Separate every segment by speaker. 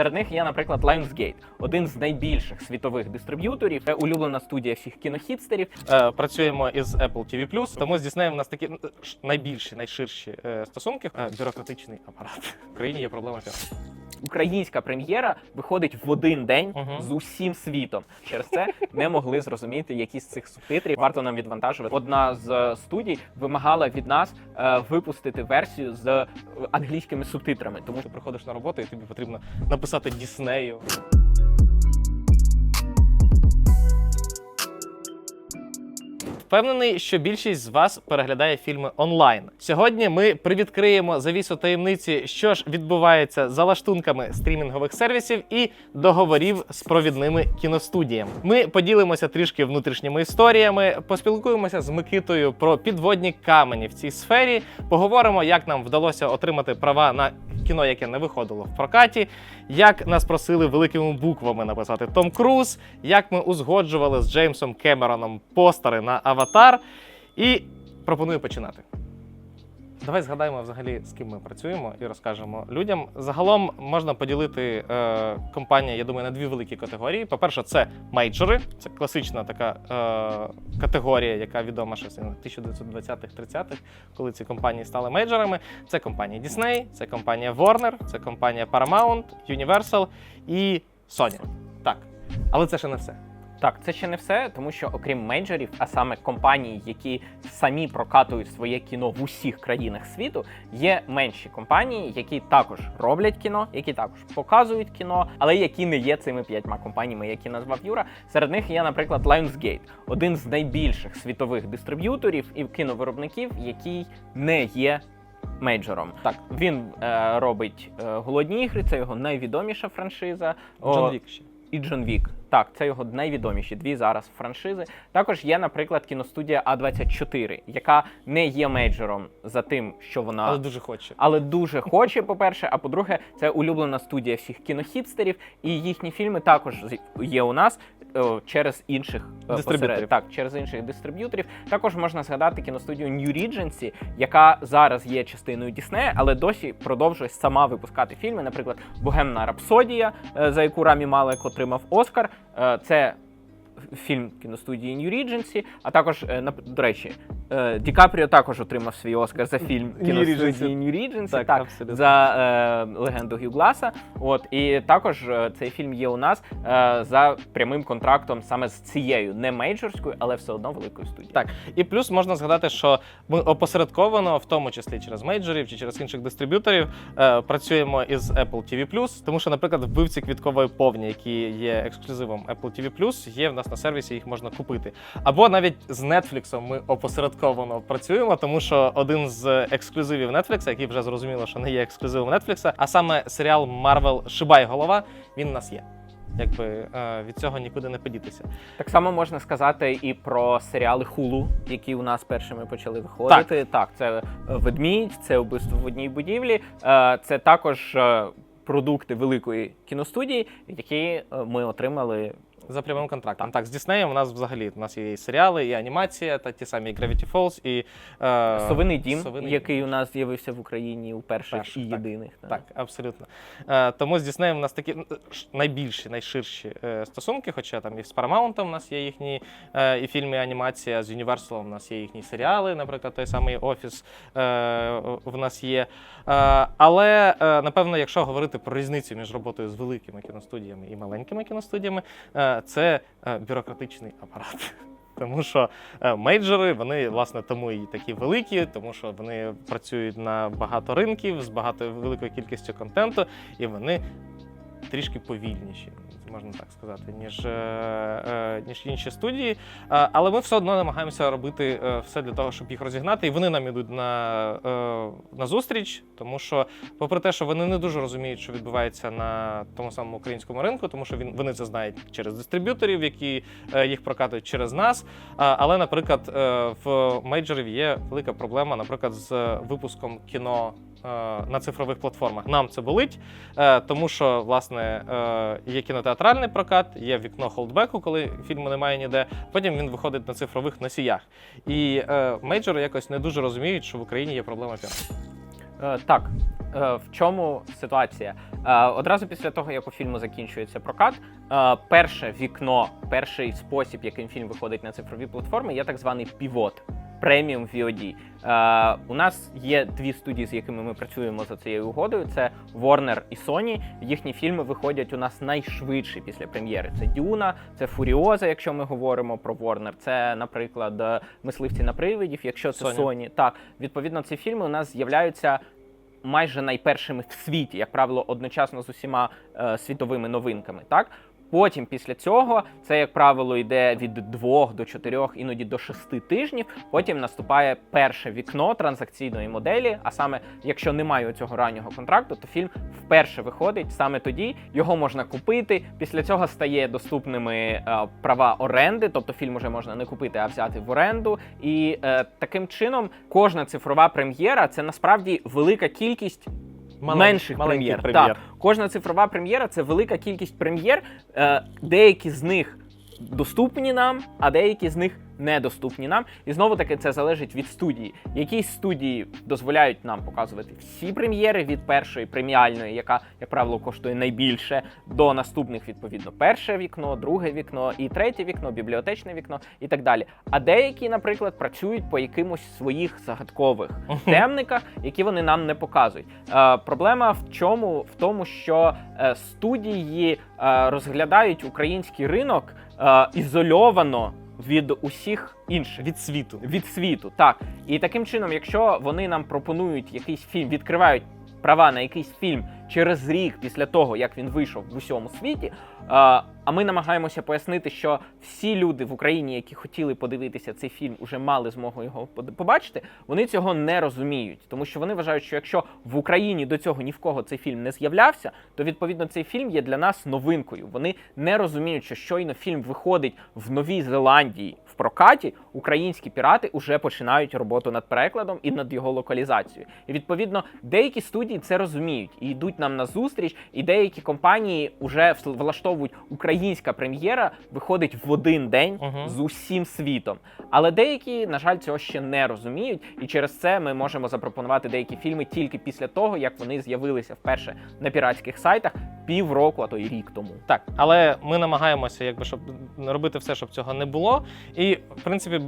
Speaker 1: Серед них є, наприклад, Lionsgate, один з найбільших світових дистриб'юторів, улюблена студія всіх кінохіпстерів.
Speaker 2: Е, працюємо із Apple TV+, тому з Disney у нас такі найбільші, найширші е, стосунки. Е, бюрократичний апарат. В країні є проблема.
Speaker 1: Українська прем'єра виходить в один день
Speaker 2: Мгм.
Speaker 1: з усім світом. Через це не могли зрозуміти, які з цих субтитрів варто нам відвантажувати. Одна з е, студій вимагала від нас е, випустити версію з е, англійськими субтитрами, тому
Speaker 2: Ти приходиш на роботу і тобі потрібно написати Діснею. Впевнений, що більшість з вас переглядає фільми онлайн. Сьогодні ми привідкриємо завісу таємниці, що ж відбувається за лаштунками стрімінгових сервісів і договорів з провідними кіностудіями. Ми поділимося трішки внутрішніми історіями, поспілкуємося з Микитою про підводні камені в цій сфері. Поговоримо, як нам вдалося отримати права на кіно, яке не виходило в прокаті, як нас просили великими буквами написати Том Круз, як ми узгоджували з Джеймсом Кемероном постери на Аватар. І пропоную починати. Давай згадаємо взагалі, з ким ми працюємо і розкажемо людям. Загалом можна поділити е, компанію, я думаю, на дві великі категорії. По-перше, це мейджори, це класична така е, категорія, яка відома ще з 1920-х-30-х, коли ці компанії стали мейджорами. Це компанія Disney, це компанія Warner, це компанія Paramount, Universal і Sony. Так, але це ще не все.
Speaker 1: Так, це ще не все, тому що окрім мейджорів, а саме компаній, які самі прокатують своє кіно в усіх країнах світу, є менші компанії, які також роблять кіно, які також показують кіно, але які не є цими п'ятьма компаніями, які назвав Юра. Серед них є, наприклад, Lionsgate, один з найбільших світових дистриб'юторів і кіновиробників, який не є. Мейджором так він е, робить е, голодні ігри. Це його найвідоміша франшиза.
Speaker 2: Джон Вік ще.
Speaker 1: І Джон Вік. Так, це його найвідоміші дві зараз франшизи. Також є, наприклад, кіностудія А24, яка не є мейджором за тим, що вона
Speaker 2: Але дуже хоче.
Speaker 1: але дуже хоче, по-перше. А по-друге, це улюблена студія всіх кінохітстерів, і їхні фільми також є у нас. Е, Через інших е,
Speaker 2: Дистриб'юторів.
Speaker 1: так, через інших дистриб'юторів. Також можна згадати кіностудію New Regency, яка зараз є частиною Діснея, але досі продовжує сама випускати фільми. Наприклад, Богемна Рапсодія, е, за яку Рамі Малек отримав Оскар. Це фільм кіностудії New Regency, а також, е, до речі, е, Ді Капріо також отримав свій Оскар за фільм
Speaker 2: New
Speaker 1: кіностудії
Speaker 2: Regency.
Speaker 1: New Regency,
Speaker 2: Так,
Speaker 1: так, за е, легенду Гюгласа. От і також е, цей фільм є у нас е, за прямим контрактом саме з цією не мейджорською, але все одно великою студією.
Speaker 2: Так, і плюс можна згадати, що ми опосередковано, в тому числі через мейджорів чи через інших дистриб'юторів, е, працюємо із Apple TV+, тому що, наприклад, вбивці квіткової повні, які є ексклюзивом Apple TV+, є в нас на сервісі, їх можна купити. Або навіть з Netflix ми опосередковано працюємо, тому що один з ексклюзивів Netflix, який вже зрозуміло, що не є ексклюзивом Netflix, а саме серіал Marvel Шибай голова, він у нас є. Якби е, від цього нікуди не подітися.
Speaker 1: Так само можна сказати і про серіали Hulu, які у нас першими почали виходити. Так, це е, ведмідь, це вбивство в одній будівлі. Е, Це також е, продукти великої кіностудії, які ми отримали.
Speaker 2: За прямим контрактом. Так, з Діснеєм у нас взагалі у нас є і серіали, і анімація, та ті самі Gravity Falls, і е,
Speaker 1: Совиний дім,
Speaker 2: «Совиний
Speaker 1: який у нас з'явився в Україні у перших
Speaker 2: Перших,
Speaker 1: і
Speaker 2: так.
Speaker 1: єдиних.
Speaker 2: Так, абсолютно. Е, тому з Діснеєм у нас такі ну, найбільші, найширші е, стосунки, хоча там і з Paramount у нас є їхні е, і фільми, і анімація, з Universal у нас є їхні серіали, наприклад, той самий Офіс е, в нас є. Е, але е, напевно, якщо говорити про різницю між роботою з великими кіностудіями і маленькими кіностудіями, е, це е, бюрократичний апарат. Тому що е, мейджори, вони власне тому і такі великі, тому що вони працюють на багато ринків з багато великою кількістю контенту, і вони трішки повільніші, можна так сказати, ніж, е, е, ніж інші студії. Е, але ми все одно намагаємося робити все для того, щоб їх розігнати, і вони нам ідуть на, на зустріч, тому що, попри те, що вони не дуже розуміють, що відбувається на тому самому українському ринку, тому що він, вони це знають через дистриб'юторів, які їх прокатують через нас. Але, наприклад, в мейджорів є велика проблема, наприклад, з випуском кіно на цифрових платформах. Нам це болить, е, тому що власне е, є кінотеатральний прокат, є вікно холдбеку, коли фільму немає ніде. Потім він виходить на цифрових носіях. І е, мейджори якось не дуже розуміють, що в Україні є проблема піару.
Speaker 1: Е, Так, Е, в чому ситуація? Е, одразу після того, як у фільму закінчується прокат, е, перше вікно, перший спосіб, яким фільм виходить на цифрові платформи, є так званий півот. Преміум VOD. Е, у нас є дві студії, з якими ми працюємо за цією угодою. Це Warner і Sony. Їхні фільми виходять у нас найшвидше після прем'єри. Це Дюна, це Фуріоза, якщо ми говоримо про Warner. Це, наприклад, е, Мисливці на привидів, якщо це
Speaker 2: Sony.
Speaker 1: Sony. Так, відповідно, ці фільми у нас з'являються майже найпершими в світі, як правило, одночасно з усіма е, світовими новинками. Так. Потім після цього це, як правило, йде від двох до чотирьох, іноді до шести тижнів. Потім наступає перше вікно транзакційної моделі. А саме, якщо немає цього раннього контракту, то фільм вперше виходить саме тоді. Його можна купити. Після цього стає доступними е, права оренди, тобто фільм уже можна не купити, а взяти в оренду. І е, таким чином кожна цифрова прем'єра це насправді велика кількість менших прем'єр.
Speaker 2: прем'єр.
Speaker 1: Так, кожна цифрова прем'єра це велика кількість прем'єр. Е, деякі з них доступні нам, а деякі з них недоступні нам. І знову таки це залежить від студії. Якісь студії дозволяють нам показувати всі прем'єри від першої преміальної, яка, як правило, коштує найбільше, до наступних, відповідно, перше вікно, друге вікно і третє вікно, бібліотечне вікно і так далі. А деякі, наприклад, працюють по якимось своїх загадкових темниках, які вони нам не показують. Е, проблема в чому? В тому, що е, студії е, розглядають український ринок е, ізольовано від усіх інших.
Speaker 2: Від світу.
Speaker 1: Від світу, так. І таким чином, якщо вони нам пропонують якийсь фільм, відкривають права на якийсь фільм через рік після того, як він вийшов в усьому світі, а ми намагаємося пояснити, що всі люди в Україні, які хотіли подивитися цей фільм, уже мали змогу його побачити, вони цього не розуміють, тому що вони вважають, що якщо в Україні до цього ні в кого цей фільм не з'являвся, то відповідно цей фільм є для нас новинкою. Вони не розуміють, що щойно фільм виходить в Новій Зеландії прокаті, українські пірати вже починають роботу над перекладом і над його локалізацією. І відповідно деякі студії це розуміють і йдуть нам на зустріч, і деякі компанії вже влаштовують українська прем'єра, виходить в один день
Speaker 2: Мгм.
Speaker 1: з усім світом. Але деякі, на жаль, цього ще не розуміють, і через це ми можемо запропонувати деякі фільми тільки після того, як вони з'явилися вперше на піратських сайтах півроку, а то й рік тому.
Speaker 2: Так, але ми намагаємося, якби щоб робити все, щоб цього не було. І в принципі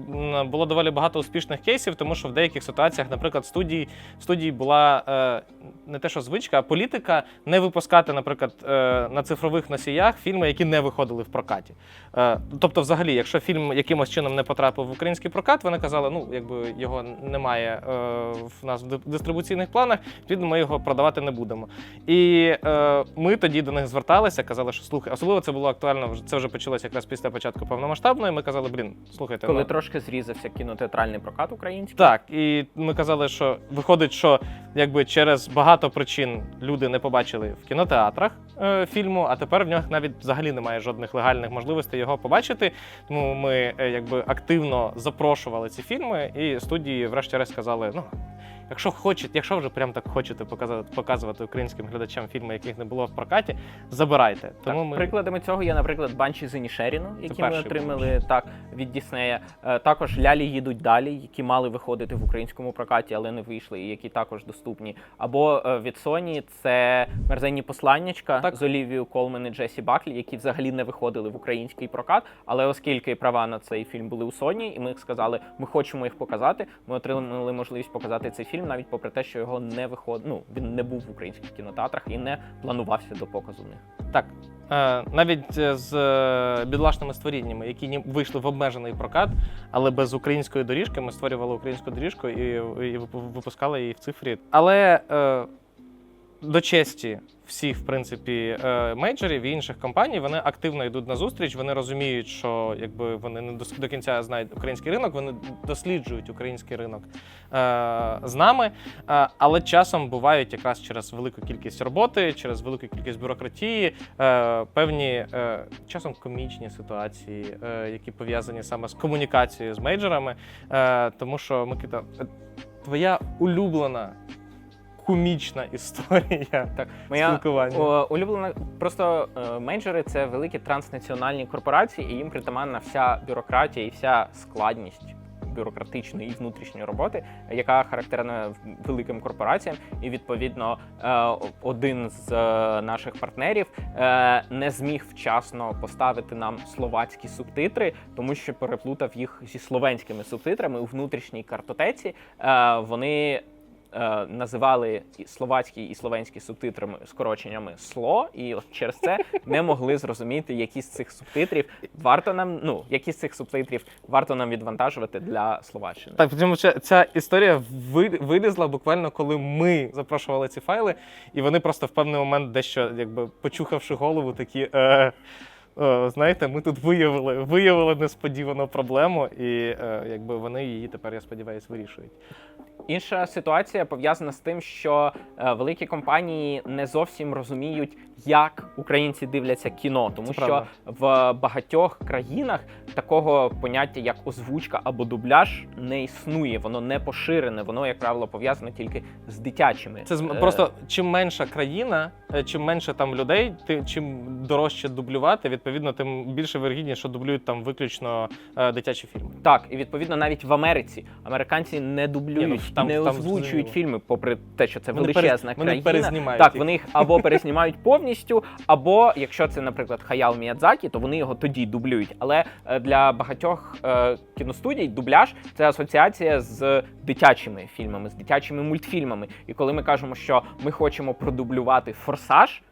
Speaker 2: було доволі багато успішних кейсів, тому що в деяких ситуаціях, наприклад, студії в студії була е, не те, що звичка, а політика не випускати, наприклад, е, на цифрових носіях фільми, які не виходили в прокаті. Е, тобто, взагалі, якщо фільм якимось чином не потрапив в український прокат, вони казали, ну якби його немає е, в нас в дистрибуційних планах, відповідно, ми його продавати не будемо. І е, ми тоді до них зверталися, казали, що слухай, особливо це було актуально. Це вже почалося якраз після початку повномасштабної. Ми казали, блін, слухайте,
Speaker 1: Коли
Speaker 2: ну,
Speaker 1: трошки зрізався кінотеатральний прокат український.
Speaker 2: так, і ми казали, що виходить, що якби через багато причин люди не побачили в кінотеатрах е, фільму, а тепер в нього навіть взагалі немає жодних легальних можливостей його побачити. Тому ми е, якби активно запрошували ці фільми, і студії, врешті-решт, сказали: ну. Якщо хочете, якщо вже прям так хочете показати, показувати українським глядачам фільми, яких не було в прокаті, забирайте. Тому
Speaker 1: так,
Speaker 2: ми
Speaker 1: Прикладами цього є, наприклад, Банші з Інішеріну, які ми отримали так від Діснея. Е, Також Лялі їдуть далі, які мали виходити в українському прокаті, але не вийшли, і які також доступні. Або е, від Sony це мерзенні посланнячка
Speaker 2: Так.
Speaker 1: з Олівією Колмен і Джесі Баклі, які взагалі не виходили в український прокат. Але оскільки права на цей фільм були у Sony, і ми сказали, ми хочемо їх показати. Ми отримали можливість показати цей фільм, навіть попри те, що його не виход... ну, він не був в українських кінотеатрах і не планувався до показу в них.
Speaker 2: Так. Е, навіть е, з е, бідлашними створіннями, які вийшли в обмежений прокат, але без української доріжки, ми створювали українську доріжку і, і випускали її в цифрі. Але до честі всіх, в принципі, е, мейджорів і інших компаній, вони активно йдуть на зустріч. Вони розуміють, що якби вони не до, кінця знають український ринок, вони досліджують український ринок е, з нами. Е, але часом бувають якраз через велику кількість роботи, через велику кількість бюрократії, певні часом комічні ситуації, які пов'язані саме з комунікацією з мейджорами. Тому що Микита, твоя улюблена комічна історія
Speaker 1: Так, моя
Speaker 2: спілкування.
Speaker 1: О, улюблена просто е, менеджери це великі транснаціональні корпорації, і їм притаманна вся бюрократія і вся складність бюрократичної і внутрішньої роботи, яка характерна великим корпораціям. І відповідно е, один з е, наших партнерів е, не зміг вчасно поставити нам словацькі субтитри, тому що переплутав їх зі словенськими субтитрами у внутрішній картотеці. Вони е, називали словацькі і словенські субтитрами скороченнями СЛО, і от через це не могли зрозуміти, які з цих субтитрів варто нам, ну які з цих субтитрів варто нам відвантажувати для Словаччини.
Speaker 2: Так, причому ця, ця історія вилізла буквально, коли ми запрошували ці файли, і вони просто в певний момент, дещо, якби почухавши голову, такі. Е, е, знаєте, ми тут виявили, виявили несподівану проблему, і е, якби вони її тепер, я сподіваюся, вирішують.
Speaker 1: Інша ситуація пов'язана з тим, що е, великі компанії не зовсім розуміють, як українці дивляться кіно, тому
Speaker 2: Це
Speaker 1: що
Speaker 2: правда.
Speaker 1: в багатьох країнах такого поняття як озвучка або дубляж не існує, воно не поширене, воно, як правило, пов'язано тільки з дитячими.
Speaker 2: Це
Speaker 1: е,
Speaker 2: просто чим менша країна, е, чим менше там людей, ти чим дорожче дублювати, відповідно, тим більше вирогідність, що дублюють там виключно дитячі фільми.
Speaker 1: Так, і відповідно навіть в Америці американці не дублюють,
Speaker 2: ну, там-
Speaker 1: не
Speaker 2: там
Speaker 1: озвучують
Speaker 2: зрозуміло.
Speaker 1: фільми, попри те, що це
Speaker 2: Вони
Speaker 1: величезна
Speaker 2: перез- вони
Speaker 1: країна.
Speaker 2: перезнімають
Speaker 1: так,
Speaker 2: їх.
Speaker 1: вони їх або перезнімають повністю, або якщо це, наприклад, Хаял Міядзакі, то вони його тоді дублюють. Але е, для багатьох е, кіностудій дубляж це асоціація з дитячими фільмами, з дитячими мультфільмами. І коли ми кажемо, що ми хочемо продублювати форсаж,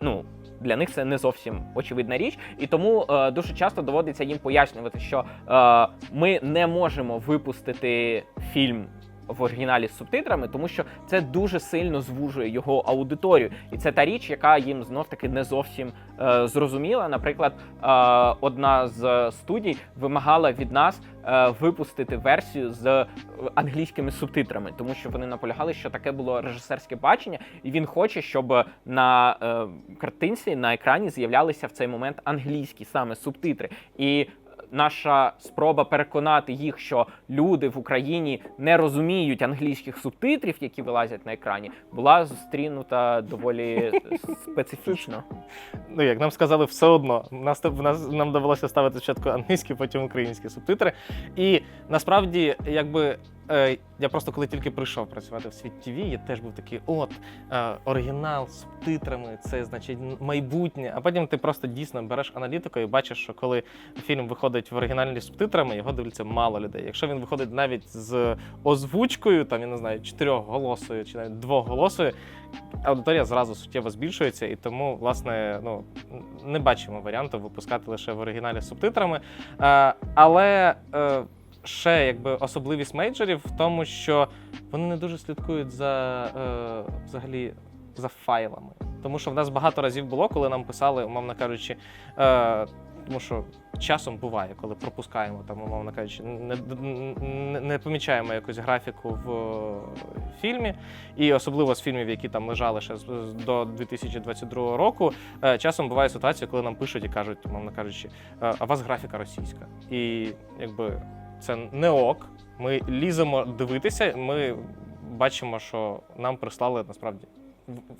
Speaker 1: ну. Для них це не зовсім очевидна річ, і тому е, дуже часто доводиться їм пояснювати, що е, ми не можемо випустити фільм в оригіналі з субтитрами, тому що це дуже сильно звужує його аудиторію, і це та річ, яка їм знов таки не зовсім е, зрозуміла. Наприклад, е, одна з студій вимагала від нас е, випустити версію з е, англійськими субтитрами, тому що вони наполягали, що таке було режисерське бачення, і він хоче, щоб на е, картинці на екрані з'являлися в цей момент англійські саме субтитри. І наша спроба переконати їх, що люди в Україні не розуміють англійських субтитрів, які вилазять на екрані, була зустрінута доволі специфічно.
Speaker 2: Ну як нам сказали, все одно нас нас нам довелося ставити спочатку англійські, потім українські субтитри. І насправді, якби е, я просто коли тільки прийшов працювати в світ ТВ, я теж був такий: от е, оригінал з субтитрами, це значить майбутнє. А потім ти просто дійсно береш аналітику і бачиш, що коли фільм виходить в оригіналі з субтитрами, його дивляться мало людей. Якщо він виходить навіть з озвучкою, там я не знаю, чотирьохголосою чи навіть двохголосою, аудиторія зразу суттєво збільшується, і тому, власне, ну не бачимо варіанту випускати лише в оригіналі з субтитрами. Е, але е, ще якби особливість мейджорів в тому, що вони не дуже слідкують за е, взагалі за файлами. Тому що в нас багато разів було, коли нам писали, умовно кажучи, тому що часом буває, коли пропускаємо там, умовно кажучи, не, не, не помічаємо якусь графіку в е, фільмі, і особливо з фільмів, які там лежали ще до 2022 року. е, Часом буває ситуація, коли нам пишуть і кажуть, умовно кажучи, «Е, а у вас графіка російська. І якби це не ок. Ми ліземо дивитися. Ми бачимо, що нам прислали насправді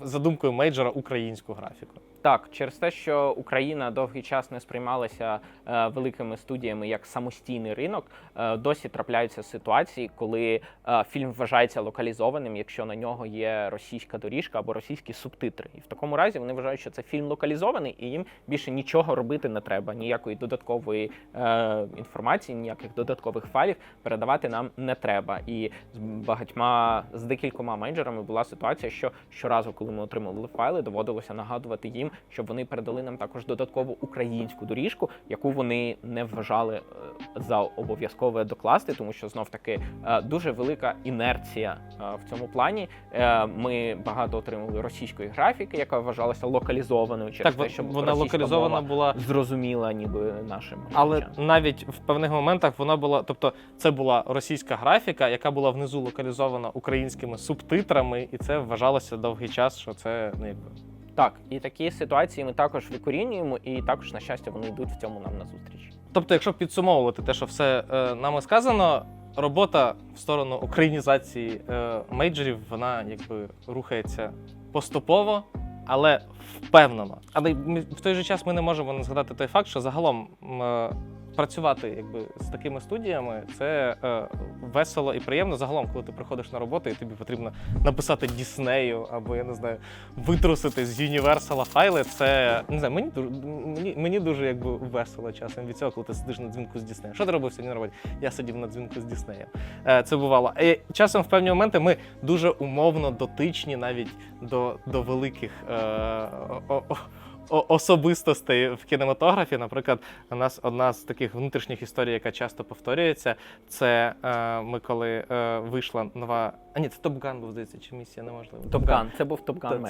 Speaker 2: за думкою мейджора українську графіку.
Speaker 1: Так, через те, що Україна довгий час не сприймалася е, великими студіями як самостійний ринок, е, досі трапляються ситуації, коли е, фільм вважається локалізованим, якщо на нього є російська доріжка або російські субтитри. І в такому разі вони вважають, що це фільм локалізований, і їм більше нічого робити не треба. Ніякої додаткової е, інформації, ніяких додаткових файлів передавати нам не треба. І з багатьма з декількома менеджерами була ситуація, що щоразу, коли ми отримували файли, доводилося нагадувати їм, щоб вони передали нам також додаткову українську доріжку, яку вони не вважали е, за обов'язкове докласти, тому що знов таки е, дуже велика інерція е, в цьому плані. Ми багато отримали російської графіки, яка вважалася локалізованою через
Speaker 2: так,
Speaker 1: те, що
Speaker 2: вона локалізована
Speaker 1: мова
Speaker 2: була.
Speaker 1: зрозуміла, ніби нашим
Speaker 2: Але
Speaker 1: глядачам.
Speaker 2: навіть в певних моментах вона була, тобто це була російська графіка, яка була внизу локалізована українськими субтитрами, і це вважалося довгий час, що це ну якби
Speaker 1: Так, і такі ситуації ми також викорінюємо, і також, на щастя, вони йдуть в цьому нам на зустріч.
Speaker 2: Тобто, якщо підсумовувати те, що все е, нами сказано, робота в сторону українізації е, мейджорів, вона якби рухається поступово, але впевнено. Але в той же час ми не можемо не згадати той факт, що загалом е, працювати якби з такими студіями це е, весело і приємно. Загалом, коли ти приходиш на роботу, і тобі потрібно написати Діснею або я не знаю, витрусити з Universal файли. Це не знаю, мені дуже мені, мені дуже якби весело часом від цього, коли ти сидиш на дзвінку з Діснеєм. Що ти робив сьогодні на роботі? Я сидів на дзвінку з Діснеєм. Е, це бувало. І часом в певні моменти ми дуже умовно дотичні навіть до, до великих. Е, о- о- Особистостей в кінематографі, наприклад, у нас одна з таких внутрішніх історій, яка часто повторюється, це е, ми коли е, вийшла нова. А ні, це Gun був, здається, чи місія неможлива.
Speaker 1: Gun. Це був
Speaker 2: Та,
Speaker 1: Gun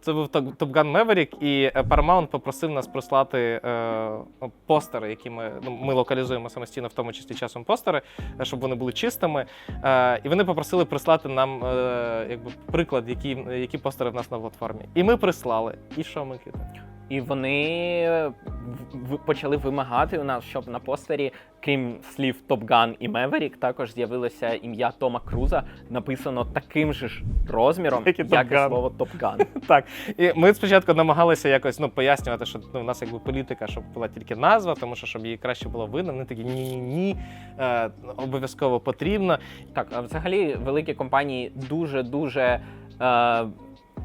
Speaker 2: це був, Top Top і е, Paramount попросив нас прислати е, постери, які ми, ну, ми локалізуємо самостійно, в тому числі часом постери, щоб вони були чистими. Е, і вони попросили прислати нам е, якби, приклад, які, які постери в нас на платформі. І ми прислали. І що, Микита?
Speaker 1: І вони почали вимагати у нас, щоб на постері, крім слів Top Gun і Maverick, також з'явилося ім'я Тома Круза, написано таким же ж розміром,
Speaker 2: Як
Speaker 1: як і слово Top Gun.
Speaker 2: Так, і ми спочатку намагалися якось ну, пояснювати, що ну, у нас якби політика, щоб була тільки назва, тому що щоб її краще було видно. Вони такі ні-ні-ні, е, обов'язково потрібно.
Speaker 1: Так, а взагалі великі компанії дуже дуже. Е,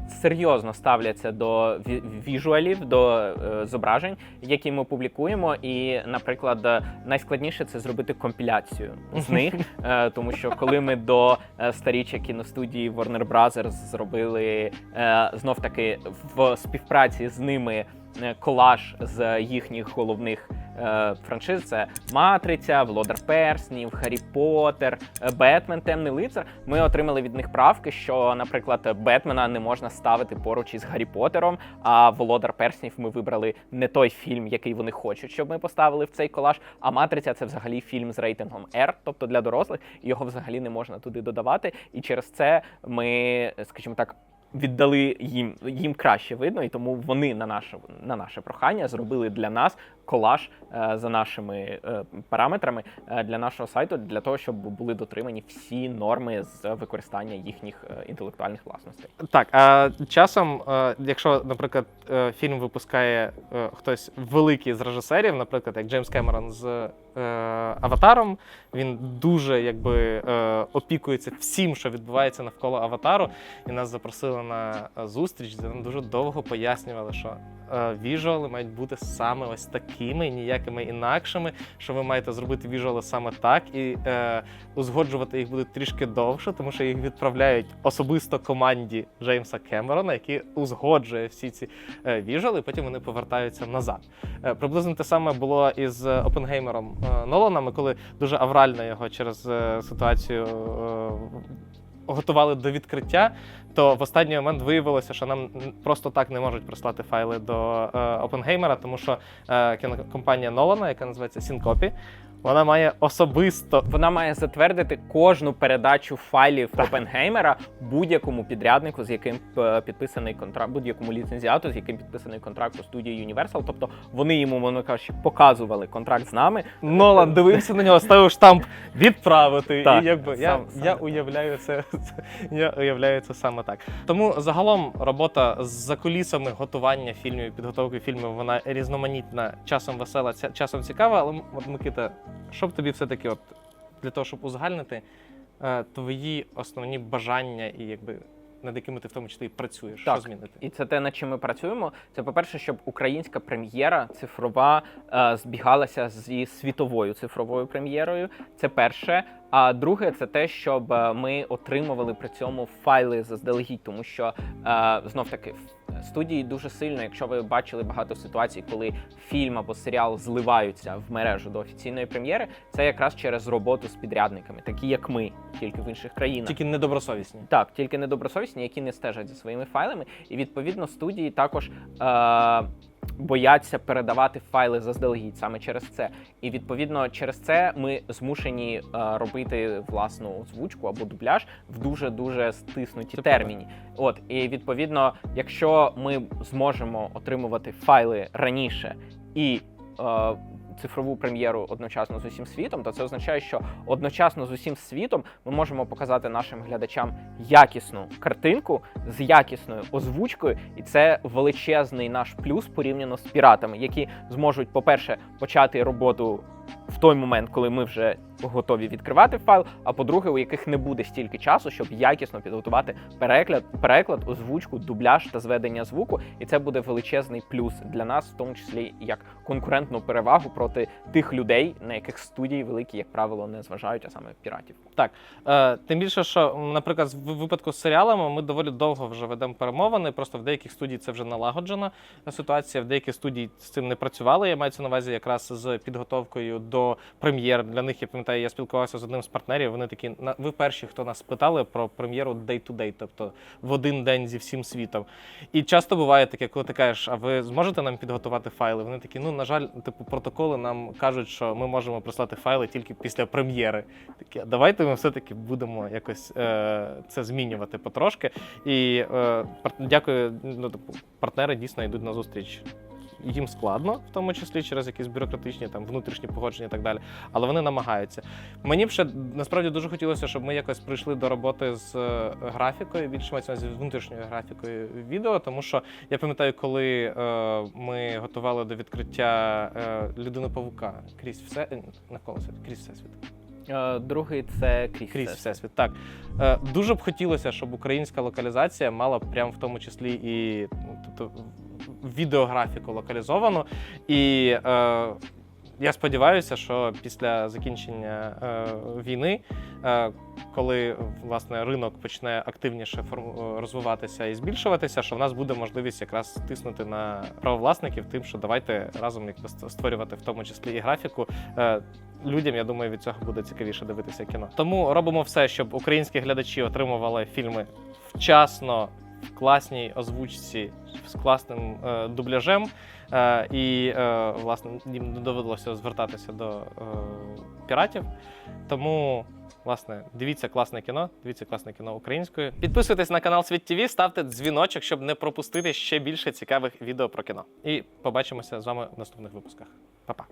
Speaker 1: Серйозно ставляться до ві- віжуалів, до е, зображень, які ми публікуємо. І, наприклад, е, найскладніше це зробити компіляцію з них, е, тому що коли ми до старіча кіностудії Warner Brothers зробили знов таки в співпраці з ними колаж з їхніх головних е, франшиз, це Матриця, Володар Перснів, Харрі Поттер, е, Бетмен, Темний лицар. Ми отримали від них правки, що, наприклад, Бетмена не можна ставити поруч із Гаррі Поттером, а Володар Перснів ми вибрали не той фільм, який вони хочуть, щоб ми поставили в цей колаж. А Матриця це взагалі фільм з рейтингом R, тобто для дорослих, його взагалі не можна туди додавати. І через це ми, скажімо так. Віддали їм їм краще видно, і тому вони на наше на наше прохання зробили для нас колаж е, за нашими е, параметрами е, для нашого сайту, для того, щоб були дотримані всі норми з використання їхніх інтелектуальних власностей.
Speaker 2: Так, а часом, якщо, наприклад, фільм випускає хтось великий з режисерів, наприклад, як Джеймс Кемерон з Аватаром, він дуже якби опікується всім, що відбувається навколо аватару, і нас запросили на зустріч, де нам дуже довго пояснювали, що віжуали мають бути саме ось такими, ніякими інакшими, що ви маєте зробити віжуали саме так, і е, узгоджувати їх буде трішки довше, тому що їх відправляють особисто команді Джеймса Кемерона, який узгоджує всі ці е, віжуали, і потім вони повертаються назад. Е, приблизно те саме було із е, Опенгеймером е, Нолана. Ми коли дуже аврально його через е, ситуацію. е, Готували до відкриття, то в останній момент виявилося, що нам просто так не можуть прислати файли до Опенгеймера, тому що е, кінокомпанія Нолана, яка називається Сінкопі, вона має особисто
Speaker 1: Вона має затвердити кожну передачу файлів Опенгеймера будь-якому підряднику, з яким е, підписаний контракт, будь-якому ліцензіату, з яким підписаний контракт у студії Universal. Тобто вони йому, мовно кажучи, показували контракт з нами.
Speaker 2: Нолан дивився на нього, ставив штамп відправити.
Speaker 1: Так,
Speaker 2: і якби я,
Speaker 1: сам-
Speaker 2: я
Speaker 1: так.
Speaker 2: уявляю це, я уявляю це саме так. Тому загалом робота з закулісами готування фільмів, підготовки фільмів, вона різноманітна, часом весела, часом цікава. Але Микита, що б тобі все-таки, от для того, щоб узагальнити е, твої основні бажання і якби над якими ти в тому числі і працюєш,
Speaker 1: Так.
Speaker 2: що змінити?
Speaker 1: І це те, над чим ми працюємо. Це, по-перше, щоб українська прем'єра цифрова е, збігалася зі світовою цифровою прем'єрою. Це перше. А друге, це те, щоб е, ми отримували при цьому файли заздалегідь, тому що знов таки студії дуже сильно, якщо ви бачили багато ситуацій, коли фільм або серіал зливаються в мережу до офіційної прем'єри, це якраз через роботу з підрядниками, такі як ми, тільки в інших країнах.
Speaker 2: Тільки недобросовісні.
Speaker 1: Так, тільки недобросовісні, які не стежать за своїми файлами, і відповідно студії також е- бояться передавати файли заздалегідь саме через це. І відповідно через це ми змушені е, робити власну озвучку або дубляж в дуже дуже стиснуті
Speaker 2: Це
Speaker 1: терміні. От і відповідно, якщо ми зможемо отримувати файли раніше і е, цифрову прем'єру одночасно з усім світом, то це означає, що одночасно з усім світом ми можемо показати нашим глядачам якісну картинку з якісною озвучкою, і це величезний наш плюс порівняно з піратами, які зможуть, по-перше, почати роботу в той момент, коли ми вже готові відкривати файл. А по-друге, у яких не буде стільки часу, щоб якісно підготувати переклад, переклад, озвучку, дубляж та зведення звуку. І це буде величезний плюс для нас, в тому числі як конкурентну перевагу проти тих людей, на яких студії великі, як правило, не зважають, а саме піратів.
Speaker 2: Е, тим більше, що, наприклад, в випадку з серіалами ми доволі довго вже ведемо перемовини. Просто в деяких студій це вже налагоджена ситуація, в деяких студій з цим не працювали. Я маю це на увазі якраз з підготовкою до прем'єр. Для них я пам'ятаю, я спілкувався з одним з партнерів. Вони такі, «На- ви перші, хто нас питали про прем'єру day-to-day, тобто в один день зі всім світом. І часто буває таке, коли ти кажеш, а ви зможете нам підготувати файли? Вони такі, ну на жаль, типу, протоколи нам кажуть, що ми можемо прислати файли тільки після прем'єри. Такі, давайте ми все-таки будемо якось е, це змінювати потрошки. І е, дякую, ну, типу, партнери дійсно йдуть на зустріч. Їм складно, в тому числі через якісь бюрократичні там внутрішні погодження і так далі. Але вони намагаються. Мені б ще насправді дуже хотілося, щоб ми якось прийшли до роботи з е, графікою, більше мається з внутрішньою графікою відео, тому що я пам'ятаю, коли е, ми готували до відкриття е, людини павука крізь все е, навколо світу, крізь всесвіт.
Speaker 1: Е, Другий це крізь.
Speaker 2: Крізь
Speaker 1: Всесвіт.
Speaker 2: всесвіт. Так е, дуже б хотілося, щоб українська локалізація мала прям в тому числі і ну, тобто відеографіку локалізовану. І е, я сподіваюся, що після закінчення е, війни, е, коли власне ринок почне активніше форм- розвиватися і збільшуватися, що в нас буде можливість якраз тиснути на правовласників, тим, що давайте разом створювати в тому числі і графіку. Е, людям, я думаю, від цього буде цікавіше дивитися кіно. Тому робимо все, щоб українські глядачі отримували фільми вчасно, в класній озвучці, з класним е, дубляжем. Е, і, е, власне, їм не довелося звертатися до е, піратів. Тому. Власне, дивіться класне кіно, дивіться класне кіно українською. Підписуйтесь на канал Світ ТВ, ставте дзвіночок, щоб не пропустити ще більше цікавих відео про кіно. І побачимося з вами в наступних випусках. Па-па.